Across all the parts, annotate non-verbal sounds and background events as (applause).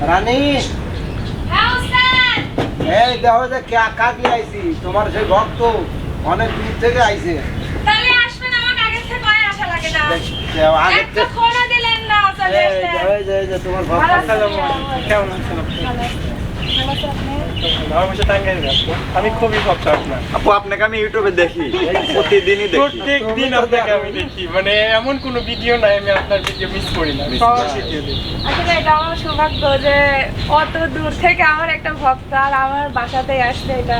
রানী। এই দেখো যে কা- কাকি আইছি তোমার সেই ভক্ত অনেক দূর থেকে আইছে। তাহলে আসবেন আমাকে আগে থেকে কয়ে আসা লাগে না। আগে একটা ফোনও দিলেন না চলে এই যে, এই যে, তোমার ভক্ত? কেমন? আমি খুবই ভক্ত আপনার। আপু আপনাকে আমি ইউটিউবে দেখি। (laughs) প্রতিদিনই দেখি। প্রত্যেক দিন আপনাকে আমি দেখি। মানে এমন কোনো ভিডিও নাই আমি আপনার ভিডিও মিস করি না। আসলে এটা আমার সৌভাগ্য যে অত দূর থেকে আমার একটা ভক্ত আর আমার বাসাতে আসছে এটা।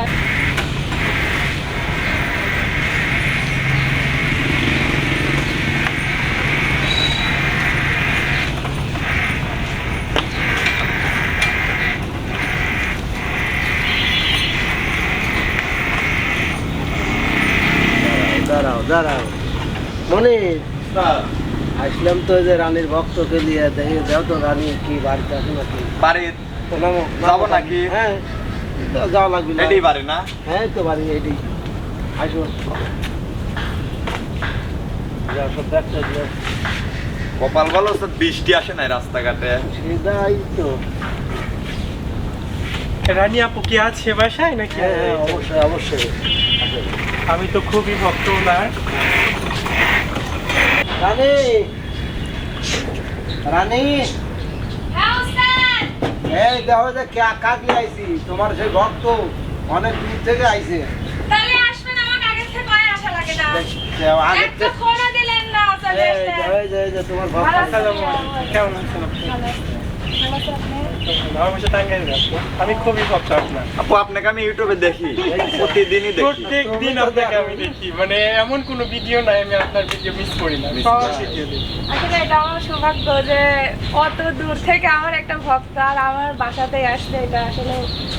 মনে? আসলাম তো যে রানীর ভক্তকে নিয়ে দেখে যাও তো রানী কি বাড়িতে আছে নাকি? বাড়ির? যাব নাকি? হ্যাঁ যাওয়া লাগবে এটাই বাড়ি না? হ্যাঁ তো বাড়ি আসো। কপাল ভালো তো বৃষ্টি আসে নাই রাস্তাঘাটে। সেটাই তো। রানী আপু কি আছে বাসায় নাকি? হ্যাঁ হ্যাঁ অবশ্যই অবশ্যই। আমি তো খুবই ভক্ত ওনার। রানী। রানী। এই দেখো যে কা- কাকি আইছি তোমার সেই ভক্ত অনেক দূর থেকে আইছে। তোমার ভক্ত? কেমন আমি খুবই ভক্ত আপনার আপু আপনাকে আমি ইউটিউবে দেখি। প্রতিদিনই দেখি। প্রত্যেক দিন আপনাকে আমি দেখি। মানে এমন কোনো ভিডিও নাই আমি আপনার ভিডিও মিস করি না। Miss সব করেন। ভিডিও দেখি আসলে এটা আমার সৌভাগ্য যে অত দূর থেকে আমার একটা ভক্ত আর আমার বাসাতে আসছে এটা আসলে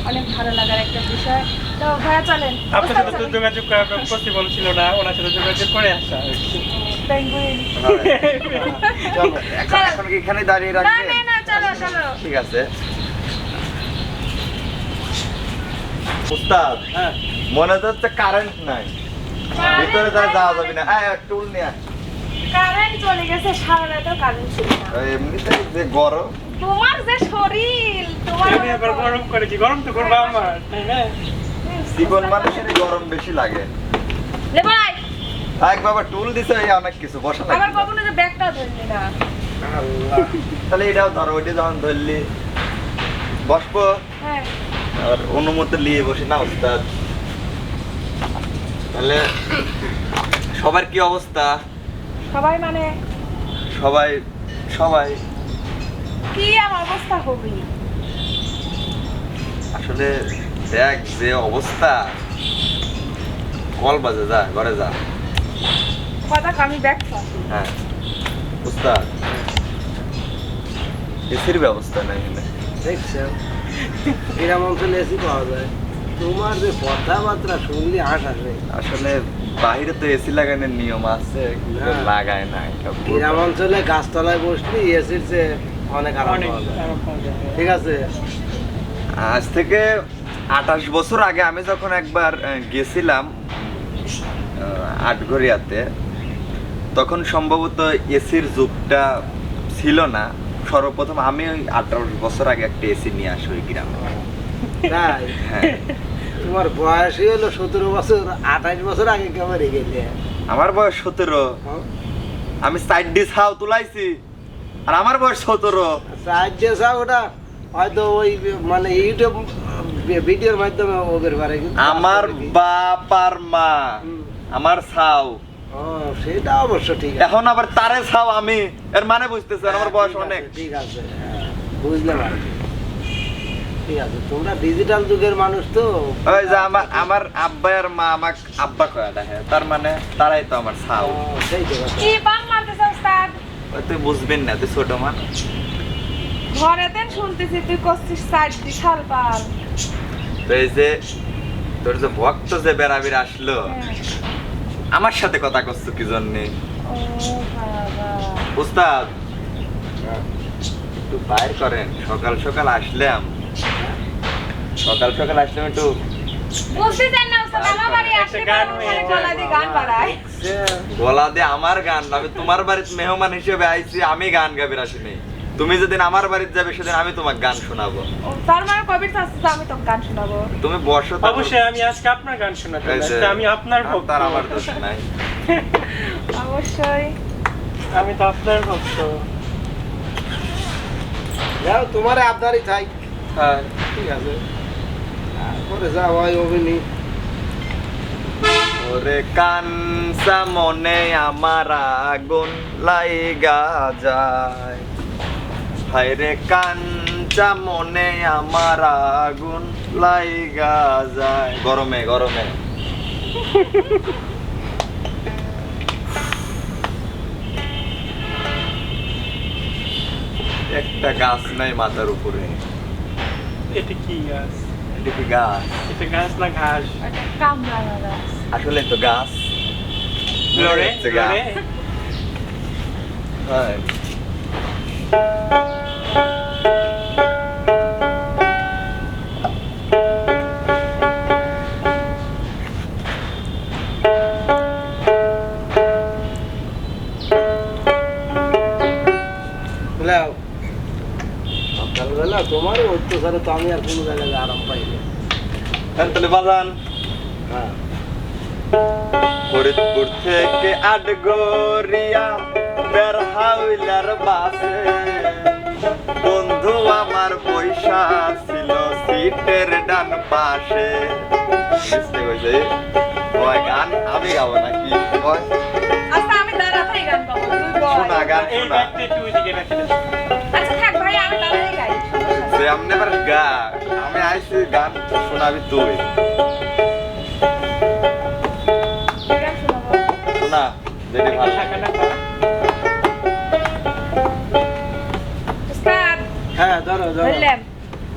অনেক ভালো লাগার একটা বিষয়। তো ভাইয়া চলেন। আপনার সাথে তো যোগাযোগ করা পসিবল ছিল না ওনার সাথে যোগাযোগ করে আসা পেঙ্গুইন এখন এখন এখানে দাঁড়িয়ে না ঠিক আছে। উস্তাদ হ্যাঁ। মনে হচ্ছে কারেন্ট নাই। ভিতরে তার যাওয়া যাবে না। হ্যাঁ টুল নিয়ে কারেন্ট চলে গেছে সারা রাতও কারেন্ট ছিল এমনিতে যে গরম। তোমার যে শরীর তোমার আবার গরম করে কি গরম তো করব আমার জীবন মানুষের গরম বেশি লাগে। লে ভাই। এক বাবা টুল দিছে অনেক কিছু বসা কখনো যে ব্যাগটা ধরলি না। তাহলে এটাও ধরো ওইটা যখন ধরলি বসবো? হ্যাঁ। আর অনুমতি নিয়ে বসি। না উস্তাদ তাহলে সবার কি অবস্থা? সবাই মানে? সবাই সবাই। কি আমার অবস্থা হবে? আসলে দেখ যে অবস্থা কল বাজে যা ঘরে যা। কথা আমি ব্যাগ হ্যাঁ। উস্তাদ এসির ব্যবস্থা নাই এখানে। দেখছেন গ্রাম অঞ্চলে এসি পাওয়া যায়। তোমার যে কথাবার্তা শুনলে হাস আসবে আসলে বাইরে তো এসি লাগানোর নিয়ম আছে কিন্তু হ্যাঁ। লাগায় না গ্রাম অঞ্চলে গাছতলায় বসলি এসির চেয়ে অনেক আরাম। ঠিক আছে? আজ থেকে আঠাশ বছর আগে আমি যখন একবার গেছিলাম আটঘরিয়াতে তখন সম্ভবত এসির যুগটা ছিল না। সর্বপ্রথম আমি ওই আঠারো বছর আগে একটা এসি নিয়ে আসি ওই গ্রামে। তাই? হ্যাঁ। তোমার বয়সই হলো সতেরো বছর আঠাশ বছর আগে কেমন গেলে? আমার বয়স সতেরো। আমি সাইড ডিস হাও তুলাইছি আর আমার বয়স সতেরো। সাহায্য চা ওটা হয়তো ওই মানে ইউটিউব ভিডিওর মাধ্যমে ও বের পারে আমার বাপ আর মা আমার ও সেটা অবশ্য ঠিক এখন আবার তারে ছাও আমি। এর মানে বুঝতেছেন আমার বয়স অনেক। ঠিক আছে হ্যাঁ, বুঝলাম আর ঠিক আছে তোমরা ডিজিটাল যুগের মানুষ তো। ওই যে আমার আমার আব্বা আর মা আমাকে আব্বা কয়া দেখে তার মানে তারাই তো আমার ছাও। সেই তো কি বাং মারতেছ ওস্তাদ? ওই তুই বুঝবেন না তুই ছোট ঘরে দেন শুনতেছি তুই করছিস সাইড বিশাল পাল। তো এই যে তোর যে ভক্ত যে বেড়াবির আসলো হ্যাঁ। আমার সাথে কথা করছ কি জন্যে? উস্তাদ একটু বাইর করেন সকাল সকাল আসলাম। সকাল সকাল আসলাম একটু গলা। দিয়ে আমার গান আমি তোমার বাড়িতে মেহমান হিসেবে আইছি আমি গান গাবির আসিনি তুমি যেদিন আমার বাড়িতে যাবে সেদিন আমি তোমাকে গান শোনাবো। তার মানে কবিতা আছে তো আমি তো গান শোনাবো। তুমি বসো তো অবশ্যই আমি আজকে আপনার গান শোনাতে আসছি। আমি আপনার ভক্ত। তার আমার দোষ নাই। (laughs) অবশ্যই। আমি তো আপনার ভক্ত। যাও তোমার আবদারি চাই হ্যাঁ। ঠিক আছে। তারপরে যাও হয় অভিনী। ওরে কানসা মনে আমার আগুন লাইগা যায়। হায় রে কাঞ্চা মনে আমার আগুন লাইগা যায়। গরমে গরমে। একটা গাছ নাই মাথার উপরে। এটা কি গাছ? এটা কি গাছ? এটা গাছ না ঘাস? আসলে তো গাছ। লড়ে গাছ। হয়। সকালবেলা তোমার অত্যাচারে তো আমি আর কোনো জায়গায় আরাম এখন তাহলে বাজান। হ্যাঁ। ফরিদপুর থেকে আটগরিয়া বের হাউলার বাসে। বন্ধু আমার পয়সা ছিল সিটের ডান পাশে। মিস্টেক হয়েছে ওই গান? আমি গাবো নাকি? ওই আচ্ছা আমি দাঁড়াতেই গান গাবো। শোনা গান শোনা। আচ্ছা থাক ভাই আমি দাঁড়াতেই গাই। যে আমনে এবার গা আমি আইছি গান শোনাবি তুই। শোনা যেটি ভালো। হ্যাঁ ধরো ধরো।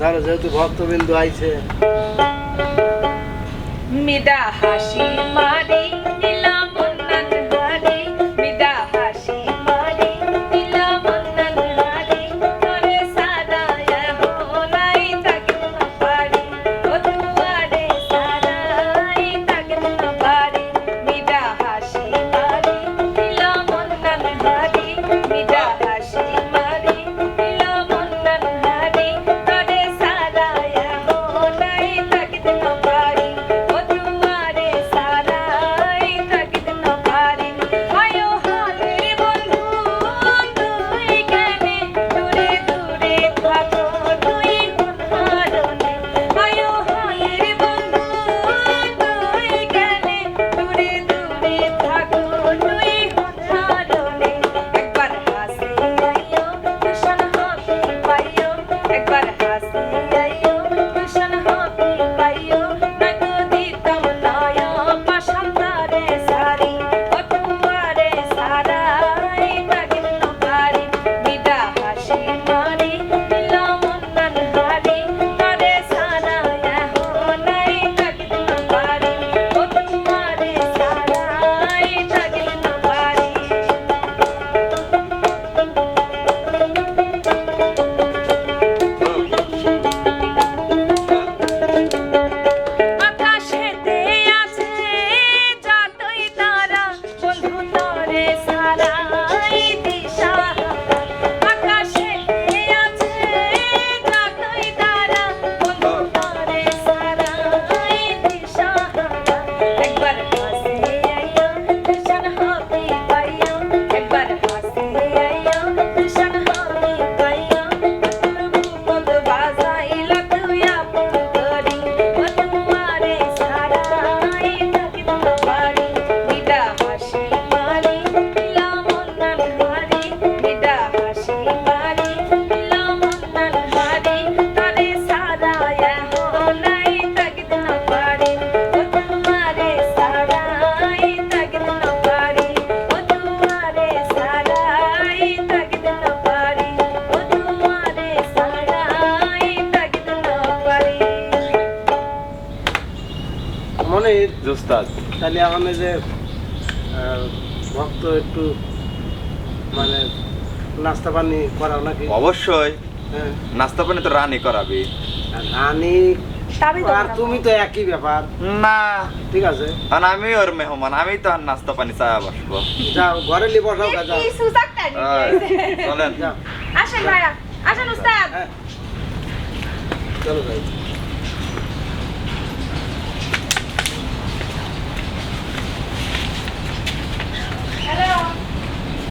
ধরো যেহেতু ভক্তবিন্দু আইছে। হাসি মারি মনে জোস্তাদ। তাহলে আমাদের যে ভক্ত একটু মানে নাস্তা পানি করাও নাকি? অবশ্যই। হ্যাঁ। নাস্তা পানি তো রানি করাবি। রানী আর তুমি তো একই ব্যাপার। না। ঠিক আছে। আর আমি ওর মেহমান আমি তো আর নাস্তা পানি চা বসবো। যাও ঘরে লি বসাও গা, যাও। কি সুযোগটা নিয়ে আয়, দিয়েছে। চলেন। আসেন ভাইয়া। আসেন উস্তাদ। হ্যাঁ। চলো ভাই।